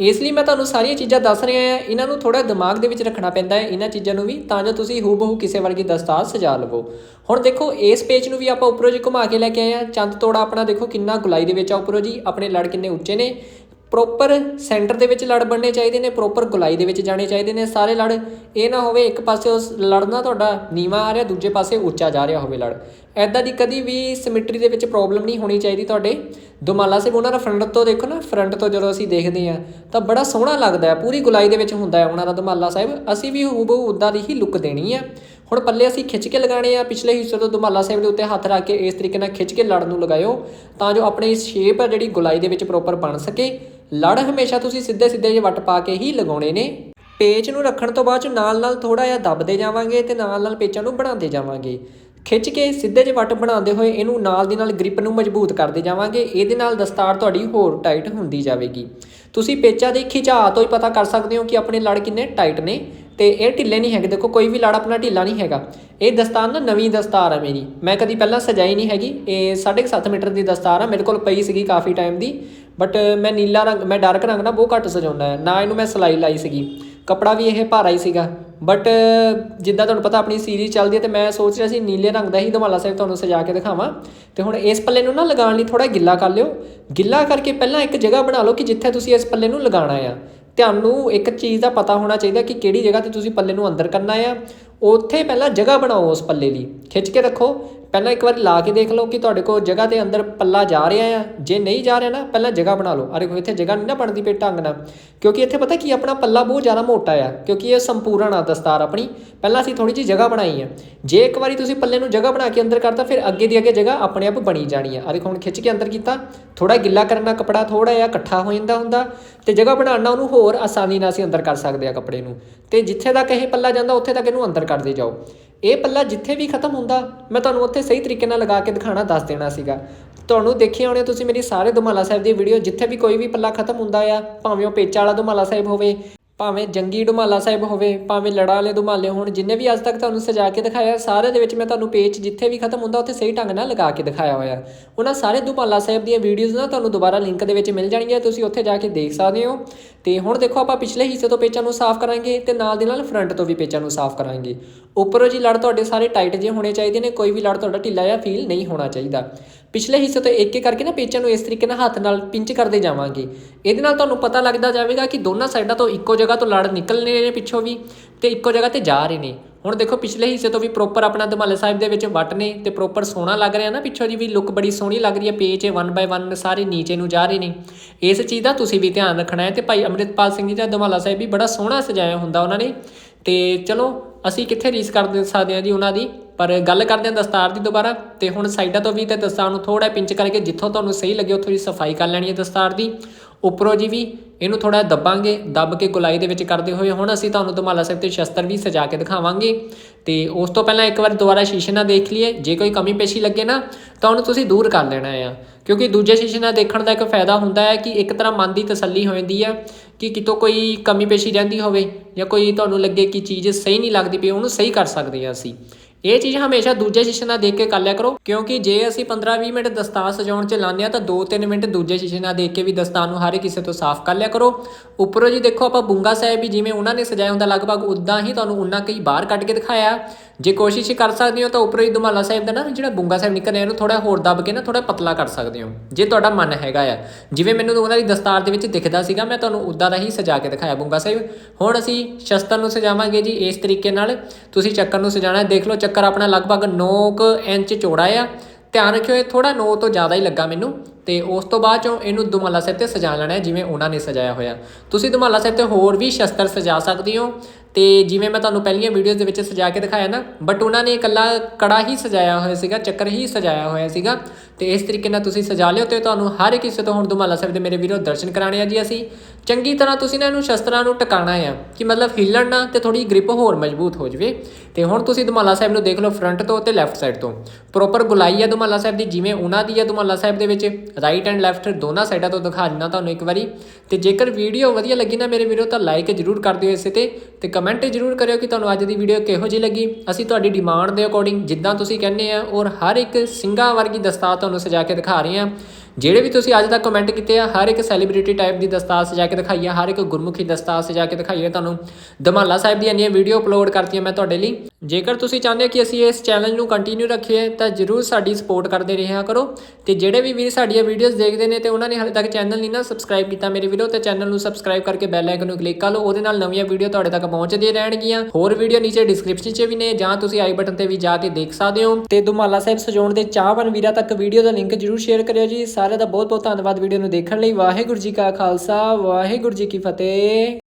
ਇਸ ਲਈ ਮੈਂ ਤੁਹਾਨੂੰ ਸਾਰੀਆਂ ਚੀਜ਼ਾਂ ਦੱਸ ਰਿਹਾ ਹਾਂ। ਇਹਨਾਂ ਨੂੰ ਥੋੜਾ ਦਿਮਾਗ ਦੇ ਵਿੱਚ ਰੱਖਣਾ ਪੈਂਦਾ ਹੈ, ਇਹਨਾਂ ਚੀਜ਼ਾਂ ਨੂੰ ਵੀ, ਤਾਂ ਜੋ ਤੁਸੀਂ ਹੂਬਹੂ ਕਿਸੇ ਵਰਗੀ ਦਸਤਾਰ ਸਜਾ ਲਵੋ। ਹੁਣ ਦੇਖੋ, ਇਸ ਪੇਜ ਨੂੰ ਵੀ ਆਪਾਂ ਉੱਪਰੋਂ ਜੀ ਘੁਮਾ ਕੇ ਲੈ ਕੇ ਆਏ ਆ ਚੰਦ ਤੋੜਾ ਆਪਣਾ ਦੇਖੋ ਕਿੰਨਾ ਗੁਲਾਈ ਦੇ ਵਿੱਚ ਆ ਉੱਪਰੋਂ ਜੀ, ਆਪਣੇ ਲੜ ਕਿੰਨੇ ਉੱਚੇ ਨੇ। ਪ੍ਰੋਪਰ ਸੈਂਟਰ ਦੇ ਵਿੱਚ ਲੜ ਬਣਨੇ ਚਾਹੀਦੇ ਨੇ, ਪ੍ਰੋਪਰ ਗੁਲਾਈ ਦੇ ਵਿੱਚ ਜਾਣੇ ਚਾਹੀਦੇ ਨੇ। ਸਾਰੇ ਲੜ ਇਹ ਨਾ ਹੋਵੇ ਇੱਕ ਪਾਸੇ ਉਸ ਲੜਨਾ ਤੁਹਾਡਾ ਨੀਵਾ ਆ ਰਿਹਾ, ਦੂਜੇ ਪਾਸੇ ਉੱਚਾ ਜਾ ਰਿਹਾ ਹੋਵੇ ਲੜ। ਐਦਾਂ ਦੀ ਕਦੀ ਵੀ ਸਿਮਟਰੀ ਦੇ ਵਿੱਚ ਪ੍ਰੋਬਲਮ ਨਹੀਂ ਹੋਣੀ ਚਾਹੀਦੀ ਤੁਹਾਡੇ। ਦੁਮਾਲਾ ਸਾਹਿਬ, ਉਹਨਾਂ ਦਾ ਫਰੰਟ ਤੋਂ ਦੇਖੋ ਨਾ ਫਰੰਟ ਤੋਂ ਜਦੋਂ ਅਸੀਂ ਦੇਖਦੇ ਆ ਤਾਂ ਬੜਾ ਸੋਹਣਾ ਲੱਗਦਾ ਹੈ, ਪੂਰੀ ਗੁਲਾਈ ਦੇ ਵਿੱਚ ਹੁੰਦਾ ਹੈ ਉਹਨਾਂ ਦਾ ਦੁਮਾਲਾ ਸਾਹਿਬ। ਅਸੀਂ ਵੀ ਹੂਬਹੂ ਉਦਾਂ ਦੀ ਹੀ ਲੁੱਕ ਦੇਣੀ ਆ ਹੁਣ ਪੱਲੇ ਅਸੀਂ ਖਿੱਚ ਕੇ ਲਗਾਣੇ ਆ, ਪਿਛਲੇ ਹਿੱਸੇ ਤੋਂ ਦੁਮਾਲਾ ਸਾਹਿਬ ਦੇ ਉੱਤੇ ਹੱਥ ਰੱਖ ਕੇ ਇਸ ਤਰੀਕੇ ਨਾਲ ਖਿੱਚ ਕੇ ਲੜ ਨੂੰ ਲਗਾਇਓ, ਤਾਂ ਜੋ ਆਪਣੀ ਸ਼ੇਪ ਹੈ ਜਿਹੜੀ ਗੁਲਾਈ ਦੇ ਵਿੱਚ ਪ੍ਰੋਪਰ ਬਣ ਸਕੇ। ਲੜ ਹਮੇਸ਼ਾ ਤੁਸੀਂ ਸਿੱਧੇ ਸਿੱਧੇ ਜਿਹੇ ਵੱਟ ਪਾ ਕੇ ਹੀ ਲਗਾਉਣੇ ਨੇ। ਪੇਚ ਨੂੰ ਰੱਖਣ ਤੋਂ ਬਾਅਦ ਚ ਨਾਲ ਨਾਲ ਥੋੜਾ ਜਿਹਾ ਦੱਬਦੇ ਜਾਵਾਂਗੇ ਤੇ ਨਾਲ ਨਾਲ ਪੇਚਾਂ ਨੂੰ ਬਣਾਉਂਦੇ ਜਾਵਾਂਗੇ। ਖਿੱਚ ਕੇ ਸਿੱਧੇ ਜਿਹੇ ਵੱਟ ਬਣਾਉਂਦੇ ਹੋਏ ਇਹਨੂੰ ਨਾਲ ਦੀ ਨਾਲ ਗ੍ਰਿਪ ਨੂੰ ਮਜ਼ਬੂਤ ਕਰਦੇ ਜਾਵਾਂਗੇ। ਇਹਦੇ ਨਾਲ ਦਸਤਾਰ ਤੁਹਾਡੀ ਹੋਰ ਟਾਈਟ ਹੁੰਦੀ ਜਾਵੇਗੀ। ਤੁਸੀਂ ਪੇਚਾਂ ਦੇ ਖਿਚਾਅ ਤੋਂ ਹੀ ਪਤਾ ਕਰ ਸਕਦੇ ਹੋ ਕਿ ਆਪਣੇ ਲੜ ਕਿੰਨੇ ਟਾਈਟ ਨੇ ਤੇ ਇਹ ਢਿੱਲੇ ਨਹੀਂ ਹੈਗੇ। ਦੇਖੋ, ਕੋਈ ਵੀ ਲੜ ਆਪਣਾ ਢਿੱਲਾ ਨਹੀਂ ਹੈਗਾ। ਇਹ ਦਸਤਾਰ ਨਾ ਨਵੀਂ ਦਸਤਾਰ ਹੈ ਮੇਰੀ। ਮੈਂ ਕਦੀ ਪਹਿਲਾਂ ਸਜਾਈ ਨਹੀਂ ਹੈਗੀ। ਇਹ 7.5 ਮੀਟਰ ਦੀ ਦਸਤਾਰ ਆ। ਮੇਰੇ ਕੋਲ ਪਈ ਸੀਗੀ ਕਾਫੀ ਟਾਈਮ ਦੀ। ਬਟ ਮੈਂ ਨੀਲਾ ਰੰਗ, ਮੈਂ ਡਾਰਕ ਰੰਗ ਨਾ ਬਹੁਤ ਘੱਟ ਸਜਾਉਂਦਾ ਹੈ। ਨਾ ਇਹਨੂੰ ਮੈਂ ਸਲਾਈ ਲਾਈ ਸੀਗੀ। ਕੱਪੜਾ ਵੀ ਇਹ ਭਾਰਾ ਹੀ ਸੀਗਾ। ਬਟ ਜਿੱਦਾਂ ਤੁਹਾਨੂੰ ਪਤਾ ਆਪਣੀ ਸੀਰੀਜ਼ ਚੱਲਦੀ ਹੈ ਤੇ ਮੈਂ ਸੋਚ ਰਿਹਾ ਸੀ ਨੀਲੇ ਰੰਗ ਦਾ ਹੀ ਦਮਾਲਾ ਸਾਹਿਬ ਤੁਹਾਨੂੰ ਸਜਾ ਕੇ ਦਿਖਾਵਾਂ। ਤੇ ਹੁਣ ਇਸ ਪੱਲੇ ਨੂੰ ਨਾ ਲਗਾਉਣ ਲਈ ਥੋੜਾ ਗਿੱਲਾ ਕਰ ਲਿਓ। ਗਿੱਲਾ ਕਰਕੇ ਪਹਿਲਾਂ ਇੱਕ ਜਗ੍ਹਾ ਬਣਾ ਲਓ ਕਿ ਜਿੱਥੇ ਤੁਸੀਂ ਇਸ ਪੱਲੇ ਨੂੰ ਲਗਾਉਣਾ ਆ। ਤੁਹਾਨੂੰ ਇੱਕ ਚੀਜ਼ ਦਾ ਪਤਾ ਹੋਣਾ ਚਾਹੀਦਾ ਕਿ ਕਿਹੜੀ ਜਗ੍ਹਾ ਤੇ ਤੁਸੀਂ ਪੱਲੇ ਨੂੰ ਅੰਦਰ ਕਰਨਾ ਆ। ਉੱਥੇ ਪਹਿਲਾਂ ਜਗ੍ਹਾ ਬਣਾਓ ਉਸ ਪੱਲੇ ਲਈ। ਖਿੱਚ ਕੇ ਰੱਖੋ। ਪਹਿਲਾਂ ਇੱਕ ਵਾਰ ਲਾ ਕੇ ਦੇਖ ਲਓ ਕਿ ਤੁਹਾਡੇ ਕੋਲ ਜਗ੍ਹਾ ਦੇ ਅੰਦਰ ਪੱਲਾ ਜਾ ਰਿਹਾ ਆ। ਜੇ ਨਹੀਂ ਜਾ ਰਿਹਾ ਨਾ, ਪਹਿਲਾਂ ਜਗ੍ਹਾ ਬਣਾ ਲਓ। ਅਰੇ ਕੋਈ ਇੱਥੇ ਜਗ੍ਹਾ ਨਹੀਂ ਨਾ ਬਣਦੀ ਪਈ ਢੰਗ ਨਾਲ। ਕਿਉਂਕਿ ਇੱਥੇ ਪਤਾ ਕੀ, ਆਪਣਾ ਪੱਲਾ ਬਹੁਤ ਜ਼ਿਆਦਾ ਮੋਟਾ ਆ। ਕਿਉਂਕਿ ਇਹ ਸੰਪੂਰਨ ਆ ਦਸਤਾਰ ਆਪਣੀ। ਪਹਿਲਾਂ ਅਸੀਂ ਥੋੜੀ ਜਿਹੀ ਜਗ੍ਹਾ ਬਣਾਈ ਆ। ਜੇ ਇੱਕ ਵਾਰੀ ਤੁਸੀਂ ਪੱਲੇ ਨੂੰ ਜਗ੍ਹਾ ਬਣਾ ਕੇ ਅੰਦਰ ਕਰਤਾ, ਫਿਰ ਅੱਗੇ ਦੀ ਅੱਗੇ ਜਗ੍ਹਾ ਆਪਣੇ ਆਪ ਬਣੀ ਜਾਣੀ ਆ। ਅਰੇ ਹੁਣ ਖਿੱਚ ਕੇ ਅੰਦਰ ਕੀਤਾ। ਥੋੜਾ ਗਿੱਲਾ ਕਰਨਾ ਕਪੜਾ ਥੋੜਾ ਜਿਹਾ ਇਕੱਠਾ ਹੋ ਜਾਂਦਾ ਹੁੰਦਾ। ਤੇ ਜਗ੍ਹਾ ਬਣਾਉਣਾ ਉਹਨੂੰ ਹੋਰ ਆਸਾਨੀ ਨਾਲ ਅਸੀਂ ਅੰਦਰ ਕਰ ਸਕਦੇ ਆ ਕੱਪੜੇ ਨੂੰ। ਤੇ ਜਿੱਥੇ ਤੱਕ ਇਹ ਪੱਲਾ ਜਾਂਦਾ, ਉੱਥੇ ਤੱਕ ਇਹਨੂੰ ਅੰਦਰ ਕਰਦੇ ਜਾਓ। ਇਹ ਪੱਲਾ ਜਿੱਥੇ ਵੀ ਖਤਮ ਹੁੰਦਾ, ਮੈਂ ਤੁਹਾਨੂੰ ਉੱਥੇ ਸਹੀ ਤਰੀਕੇ ਨਾਲ ਲਗਾ ਕੇ ਦਿਖਾਣਾ ਦੱਸ ਦੇਣਾ ਸੀਗਾ। ਤੁਹਾਨੂੰ ਦੇਖਿਆ ਹੋਣੇ ਤੁਸੀਂ ਮੇਰੀ ਸਾਰੇ ਦੁਮਾਲਾ ਸਾਹਿਬ ਦੀ ਵੀਡੀਓ ਜਿੱਥੇ ਵੀ ਕੋਈ ਵੀ ਪੱਲਾ ਖਤਮ ਹੁੰਦਾ ਆ, ਭਾਵੇਂ ਉਹ ਪੇਚਾ ਵਾਲਾ ਦੁਮਾਲਾ ਸਾਹਿਬ ਹੋਵੇ। ਭਾਵੇਂ ਜੰਗੀ ਦੁਮਾਲਾ ਸਾਹਿਬ ਹੋਵੇ, ਭਾਵੇਂ ਲੜਾ ਵਾਲੇ ਦੁਮਾਲੇ ਹੋਣ, ਜਿੰਨੇ ਵੀ ਅੱਜ ਤੱਕ ਤੁਹਾਨੂੰ ਸਜਾ ਕੇ ਦਿਖਾਇਆ, ਸਾਰੇ ਦੇ ਵਿੱਚ ਮੈਂ ਤੁਹਾਨੂੰ ਪੇਚ ਜਿੱਥੇ ਵੀ ਖਤਮ ਹੁੰਦਾ, ਉੱਥੇ ਸਹੀ ਢੰਗ ਨਾਲ ਲਗਾ ਕੇ ਦਿਖਾਇਆ ਹੋਇਆ। ਉਹਨਾਂ ਸਾਰੇ ਦੁਮਾਲਾ ਸਾਹਿਬ ਦੀਆਂ ਵੀਡੀਓਜ਼ ਨਾ ਤੁਹਾਨੂੰ ਦੁਬਾਰਾ ਲਿੰਕ ਦੇ ਵਿੱਚ ਮਿਲ ਜਾਣਗੀਆਂ, ਤੁਸੀਂ ਉੱਥੇ ਜਾ ਕੇ ਦੇਖ ਸਕਦੇ ਹੋ। ਤੇ ਹੁਣ ਦੇਖੋ ਆਪਾਂ ਪਿਛਲੇ ਹਿੱਸੇ ਤੋਂ ਪੇਚਾਂ ਨੂੰ ਸਾਫ਼ ਕਰਾਂਗੇ ਤੇ ਨਾਲ ਦੀ ਨਾਲ ਫਰੰਟ ਤੋਂ ਵੀ ਪੇਚਾਂ ਨੂੰ ਸਾਫ਼ ਕਰਾਂਗੇ। ਉੱਪਰੋਂ ਜੀ ਲੜ ਤੁਹਾਡੇ ਸਾਰੇ ਟਾਈਟ ਜੇ ਹੋਣੇ ਚਾਹੀਦੇ ਨੇ, ਕੋਈ ਵੀ ਲੜ ਤੁਹਾਡਾ ਢਿੱਲਾ ਜਾਂ ਫੀਲ ਨਹੀਂ ਹੋਣਾ ਚਾਹੀਦਾ। ਪਿਛਲੇ ਹਿੱਸੇ ਤੋਂ ਇੱਕ ਇੱਕ ਕਰਕੇ ਨਾ ਪੇਚਾਂ ਨੂੰ ਇਸ ਤਰੀਕੇ ਨਾਲ ਹੱਥ ਨਾਲ ਪਿੰਚ ਕਰਦੇ ਜਾਵਾਂਗੇ। ਇਹਦੇ ਨਾਲ ਤੁਹਾਨੂੰ ਪਤਾ ਲੱਗਦਾ ਜਾਵੇਗਾ ਕਿ ਦੋਨਾਂ ਸਾਈਡਾਂ ਤੋਂ ਇੱਕੋ ਜਗ੍ਹਾ ਤੋਂ ਲੜ ਨਿਕਲ ਰਹੇ ਨੇ ਪਿੱਛੋਂ ਵੀ ਤੇ ਇੱਕੋ ਜਗ੍ਹਾ ਤੇ ਜਾ ਰਹੇ ਨੇ। ਹੁਣ ਦੇਖੋ ਪਿਛਲੇ ਹਿੱਸੇ ਤੋਂ ਵੀ ਪ੍ਰੋਪਰ ਆਪਣਾ ਦਮਾਲੇ ਸਾਹਿਬ ਦੇ ਵਿੱਚ ਵੱਟ ਨੇ ਤੇ ਪ੍ਰੋਪਰ ਸੋਹਣਾ ਲੱਗ ਰਿਹਾ ਨਾ ਪਿੱਛੋਂ ਜੀ ਵੀ ਲੁੱਕ ਬੜੀ ਸੋਹਣੀ ਲੱਗ ਰਹੀ ਹੈ। ਪੇਚ 1 ਬਾਈ 1 ਸਾਰੇ ਨੀਚੇ ਨੂੰ ਜਾ ਰਹੇ ਨੇ। ਇਸ ਚੀਜ਼ ਦਾ ਤੁਸੀਂ ਵੀ ਧਿਆਨ ਰੱਖਣਾ ਹੈ ਤੇ ਭਾਈ ਅੰਮ੍ਰਿਤਪਾਲ ਸਿੰਘ ਜੀ ਦਾ ਦਮਾਲਾ ਸਾਹਿਬ ਵੀ ਬੜਾ ਸੋਹਣਾ ਸਜਾਇਆ ਹੁੰਦਾ ਉਹਨਾਂ ਨੇ। ਤੇ ਚਲੋ ਅਸੀਂ ਕਿੱਥੇ ਰੀਸ ਕਰ ਦੇ ਸਕਦੇ ਹਾਂ ਜੀ ਉਹਨਾਂ ਦੀ? ਪਰ ਗੱਲ ਕਰਦੇ ਹਾਂ ਦਸਤਾਰ ਦੀ ਦੁਬਾਰਾ, ਤੇ ਹੁਣ ਸਾਈਡਾਂ ਤੋਂ ਵੀ ਤੇ ਦਸਤਾਰ ਨੂੰ ਥੋੜਾ ਪਿੰਚ ਕਰਕੇ ਜਿੱਥੋਂ ਤੁਹਾਨੂੰ ਸਹੀ ਲੱਗੇ, ਉੱਥੋਂ ਦੀ ਸਫ਼ਾਈ ਕਰ ਲੈਣੀ ਹੈ ਦਸਤਾਰ ਦੀ। ਉੱਪਰੋਂ ਜੀ ਵੀ ਇਹਨੂੰ ਥੋੜਾ ਦੱਬਾਂਗੇ, ਦੱਬ ਕੇ ਗੁਲਾਈ ਦੇ ਵਿੱਚ ਕਰਦੇ ਹੋਏ। ਹੁਣ ਅਸੀਂ ਤੁਹਾਨੂੰ ਧਮਾਲਾ ਸਾਹਿਬ ਤੇ ਸ਼ਸਤਰ ਵੀ ਸਜਾ ਕੇ ਦਿਖਾਵਾਂਗੇ। ਤੇ ਉਸ ਤੋਂ ਪਹਿਲਾਂ ਇੱਕ ਵਾਰ ਦੁਬਾਰਾ ਸ਼ੀਸ਼ੇ ਨਾਲ ਦੇਖ ਲਈਏ। ਜੇ ਕੋਈ ਕਮੀ ਪੇਸ਼ੀ ਲੱਗੇ ਨਾ, ਤਾਂ ਉਹਨੂੰ ਤੁਸੀਂ ਦੂਰ ਕਰ ਲੈਣਾ ਆ। ਕਿਉਂਕਿ ਦੂਜੇ ਸ਼ੀਸ਼ੇ ਨਾਲ ਦੇਖਣ ਦਾ ਇੱਕ ਫਾਇਦਾ ਹੁੰਦਾ ਹੈ ਕਿ ਇੱਕ ਤਰ੍ਹਾਂ ਮਨ ਦੀ ਤਸੱਲੀ ਹੋ ਜਾਂਦੀ ਹੈ ਕਿ ਕਿਤੋਂ ਕੋਈ ਕਮੀ ਪੇਸ਼ੀ ਰਹਿੰਦੀ ਹੋਵੇ ਜਾਂ ਕੋਈ ਤੁਹਾਨੂੰ ਲੱਗੇ ਕਿ ਚੀਜ਼ ਸਹੀ ਨਹੀਂ ਲੱਗਦੀ ਪਈ, ਉਹਨੂੰ ਸਹੀ ਕਰ ਸਕਦੇ ਹਾਂ ਅਸੀਂ। ਇਹ ਚੀਜ਼ ਹਮੇਸ਼ਾ ਦੂਜੇ ਸ਼ੀਸ਼ੇ ਨਾਲ ਦੇਖ ਕੇ ਕਰ ਲਿਆ ਕਰੋ, ਕਿਉਂਕਿ ਜੇ ਅਸੀਂ 15-20 ਮਿੰਟ ਦਸਤਾਰ ਸਜਾਉਣ 'ਚ ਲਾਉਂਦੇ ਆ ਤਾਂ 2-3 ਮਿੰਟ ਦੂਜੇ ਸ਼ੀਸ਼ੇ ਨਾਲ ਦੇਖ ਕੇ ਵੀ ਦਸਤਾਰ ਨੂੰ ਹਰ ਕਿਸੇ ਤੋਂ ਸਾਫ਼ ਕਰ ਲਿਆ ਕਰੋ। ਉੱਪਰੋਂ ਜੀ ਦੇਖੋ ਆਪਾਂ ਬੁੰਗਾ ਸਾਹਿਬ ਵੀ ਜਿਵੇਂ ਉਹਨਾਂ ਨੇ ਸਜਾਇਆ ਹੁੰਦਾ, ਲਗਭਗ ਉਦਾਂ ਹੀ ਤੁਹਾਨੂੰ ਉਹਨਾਂ ਕਈ ਬਾਹਰ ਕੱਢ ਕੇ ਦਿਖਾਇਆ। ਜੇ ਕੋਸ਼ਿਸ਼ ਕਰ ਸਕਦੇ ਹੋ ਤਾਂ ਉੱਪਰੋਂ ਹੀ ਦੁਮਾਲਾ ਸਾਹਿਬ ਦਾ ਨਾ ਜਿਹੜਾ ਬੁੰਗਾ ਸਾਹਿਬ ਨਿਕਲ ਰਿਹਾ ਇਹਨੂੰ ਥੋੜਾ ਹੋਰ ਦੱਬ ਕੇ ਨਾ ਥੋੜਾ ਪਤਲਾ ਕਰ ਸਕਦੇ ਹੋ, ਜੇ ਤੁਹਾਡਾ ਮਨ ਹੈਗਾ ਆ। ਜਿਵੇਂ ਮੈਨੂੰ ਉਹਨਾਂ ਦੀ ਦਸਤਾਰ ਦੇ ਵਿੱਚ ਦਿਖਦਾ ਸੀਗਾ, ਮੈਂ ਤੁਹਾਨੂੰ ਉਦਾਂ ਦਾ ਹੀ ਸਜਾ ਕੇ ਦਿਖਾਇਆ ਬੁੰਗਾ ਸਾਹਿਬ। ਹੁਣ ਅਸੀਂ ਸ਼ਸਤਰ ਨੂੰ ਸਜਾਵਾਂਗੇ ਜੀ ਇਸ ਤਰੀਕੇ ਨਾਲ। ਤੁਸੀਂ ਚੱਕਰ ਨੂੰ ਸਜਾਣਾ ਹੈ। ਦੇਖ ਲਓ ਚੱਕਰ ਆਪਣਾ ਲਗਭਗ 9 ਇੰਚ ਚੌੜਾ ਆ। ਧਿਆਨ ਰੱਖਿਓ, ਇਹ ਥੋੜਾ 9 ਤੋਂ ਜ਼ਿਆਦਾ ਹੀ ਲੱਗਾ ਮੈਨੂੰ। ਤੇ ਉਸ ਤੋਂ ਬਾਅਦ ਚੋਂ ਇਹਨੂੰ ਦੁਮਾਲਾ ਸਾਹਿਬ ਤੇ ਸਜਾ ਲੈਣਾ ਹੈ, ਜਿਵੇਂ ਉਹਨਾਂ ਨੇ ਸਜਾਇਆ ਹੋਇਆ। ਤੁਸੀਂ ਦੁਮਾਲਾ ਸਾਹਿਬ ਤੇ ਹੋਰ ਵੀ ਸ਼ਸਤਰ ਸਜਾ ਸਕਦੇ ਹੋ। ਤੇ ਜਿਵੇਂ ਮੈਂ ਤੁਹਾਨੂੰ ਪਹਿਲੀਆਂ ਵੀਡੀਓਜ਼ ਦੇ ਵਿੱਚ ਸਜਾ ਕੇ ਦਿਖਾਇਆ ਨਾ ਬਟ ਉਹਨਾਂ ਨੇ ਇਕੱਲਾ ਕੜਾ ਹੀ ਸਜਾਇਆ ਹੋਇਆ ਸੀਗਾ, ਚੱਕਰ ਹੀ ਸਜਾਇਆ ਹੋਇਆ ਸੀਗਾ। ਤੇ ਇਸ ਤਰੀਕੇ ਨਾਲ ਤੁਸੀਂ ਸਜਾ ਲਿਓ ਤੇ ਤੁਹਾਨੂੰ ਹਰ ਇੱਕ ਕਿਸੇ ਤੋਂ ਹੁਣ ਦੁਮਾਲਾ ਸਾਹਿਬ ਦੇ ਮੇਰੇ ਵੀਰੋ ਦਰਸ਼ਨ ਕਰਾਣੇ ਆ ਜੀ ਅਸੀਂ। ਚੰਗੀ ਤਰ੍ਹਾਂ ਤੁਸੀਂ ਨਾ ਇਹਨੂੰ ਸ਼ਸਤਰਾਂ ਨੂੰ ਟਿਕਾਣਾ ਆ, ਕਿ ਮਤਲਬ ਹਿੱਲਣ ਨਾ ਤੇ ਥੋੜੀ ਗ੍ਰਿਪ ਹੋਰ ਮਜ਼ਬੂਤ ਹੋ ਜਵੇ। ਤੇ ਹੁਣ ਤੁਸੀਂ ਦੁਮਾਲਾ ਸਾਹਿਬ ਨੂੰ ਦੇਖ ਲਓ ਫਰੰਟ ਤੋਂ ਤੇ ਲੈਫਟ ਸਾਈਡ ਤੋਂ। ਪ੍ਰੋਪਰ ਗੁਲਾਈ ਆ ਦੁਮਾਲਾ ਸਾਹਿਬ ਦੀ, ਜਿਵੇਂ ਉਹਨਾਂ ਦੀ ਆ ਦੁਮਾਲਾ ਸਾਹਿਬ ਦੇ ਵਿੱਚ। ਰਾਈਟ ਐਂਡ ਲੈਫਟ ਦੋਨਾਂ ਸਾਈਡਾਂ ਤੋਂ ਦਿਖਾ ਦਿੰਦਾ ਤੁਹਾਨੂੰ ਇੱਕ ਵਾਰੀ। ਤੇ ਜੇਕਰ ਵੀਡੀਓ ਵਧੀਆ ਲੱਗੀ ਨਾ ਮੇਰੇ ਵੀਰੋ, ਤਾਂ ਲਾਈਕ ਜ਼ਰੂਰ ਕਰ ਦਿਓ ਇਸੇ ਤੇ ਤੇ ਕਮੈਂਟ ਜ਼ਰੂਰ ਕਰਿਓ ਕਿ ਤੁਹਾਨੂੰ ਅੱਜ ਦੀ ਵੀਡੀਓ ਕਿਹੋ ਜਿਹੀ ਲੱਗੀ। ਅਸੀਂ ਤੁਹਾਡੀ ਡਿਮਾਂਡ ਦੇ ਅਕੋਰਡਿੰਗ ਜਿੱਦਾਂ ਤੁਸੀਂ ਕਹਿੰਦੇ ਆ ਔਰ ਹਰ ਇੱਕ ਸਿੰਘਾਂ ਵਰਗੀ ਦਸਤਾਰ ਤੁਹਾਨੂੰ ਸਜਾ ਕੇ ਦਿਖਾ ਰਹੇ ਆ। ਜਿਹੜੇ ਵੀ ਤੁਸੀਂ ਅੱਜ ਤੱਕ ਕਮੈਂਟ ਕੀਤੇ ਆ, ਹਰ ਇੱਕ ਸੈਲੀਬ੍ਰਿਟੀ ਟਾਈਪ ਦੀ ਦਸਤਾਰ ਸਜਾ ਕੇ ਦਿਖਾਈ ਆ, ਹਰ ਇੱਕ ਗੁਰਮੁਖੀ ਦਸਤਾਰ ਸਜਾ ਕੇ ਦਿਖਾਈ ਆ ਤੁਹਾਨੂੰ। ਦਮਾਲਾ ਸਾਹਿਬ ਦੀਆਂ ਇੰਨੀਆਂ ਵੀਡੀਓ ਅਪਲੋਡ ਕਰਤੀਆਂ ਮੈਂ ਤੁਹਾਡੇ ਲਈ। ਜੇਕਰ ਤੁਸੀਂ ਚਾਹੁੰਦੇ ਹੋ ਕਿ ਅਸੀਂ ਇਸ ਚੈਨਲ ਨੂੰ ਕੰਟੀਨਿਊ ਰੱਖੀਏ, ਤਾਂ ਜਰੂਰ ਸਾਡੀ ਸਪੋਰਟ ਕਰਦੇ ਰਿਹਾ ਕਰੋ। ਤੇ ਜਿਹੜੇ ਵੀ ਵੀਰ ਸਾਡੀਆਂ ਵੀਡੀਓਜ਼ ਦੇਖਦੇ ਨੇ ਤੇ ਉਹਨਾਂ ਨੇ ਹਾਲੇ ਤੱਕ ਚੈਨਲ ਨਹੀਂ ਨਾ ਸਬਸਕ੍ਰਾਈਬ ਕੀਤਾ ਮੇਰੇ ਵੀਰੋ, ਤੇ ਚੈਨਲ ਨੂੰ ਸਬਸਕ੍ਰਾਈਬ ਕਰਕੇ ਬੈਲ ਆਈਕਨ ਨੂੰ ਕਲਿੱਕ ਕਰ ਲਓ। ਉਹਦੇ ਨਾਲ ਨਵੀਆਂ ਵੀਡੀਓ ਤੁਹਾਡੇ ਤੱਕ ਪਹੁੰਚਦੀਆਂ ਰਹਿਣਗੀਆਂ। ਹੋਰ ਵੀਡੀਓ ਨੀਚੇ ਡਿਸਕ੍ਰਿਪਸ਼ਨ 'ਚ ਵੀ ਨੇ, ਜਾਂ ਤੁਸੀਂ ਆਈ ਬਟਨ ਤੇ ਵੀ ਜਾ ਕੇ ਦੇਖ ਸਕਦੇ ਹੋ। ਤੇ ਦੁਮਾਲਾ ਸਾਹਿਬ ਸਜਾਉਣ ਦੇ ਚਾਹਵਾਨ ਵੀਰਾਂ ਤੱਕ ਵੀਡੀਓ ਦਾ ਲਿੰਕ ਜਰੂਰ ਸ਼ੇਅਰ ਕਰਿਓ ਜੀ। ਸਾਰਿਆਂ ਦਾ ਬਹੁਤ ਬਹੁਤ ਧੰਨਵਾਦ ਵੀਡੀਓ ਨੂੰ ਦੇਖਣ ਲਈ। ਵਾਹਿਗੁਰੂ ਜੀ ਕਾ ਖਾਲਸਾ, ਵਾਹਿਗੁਰੂ ਜੀ ਕੀ ਫਤਿਹ।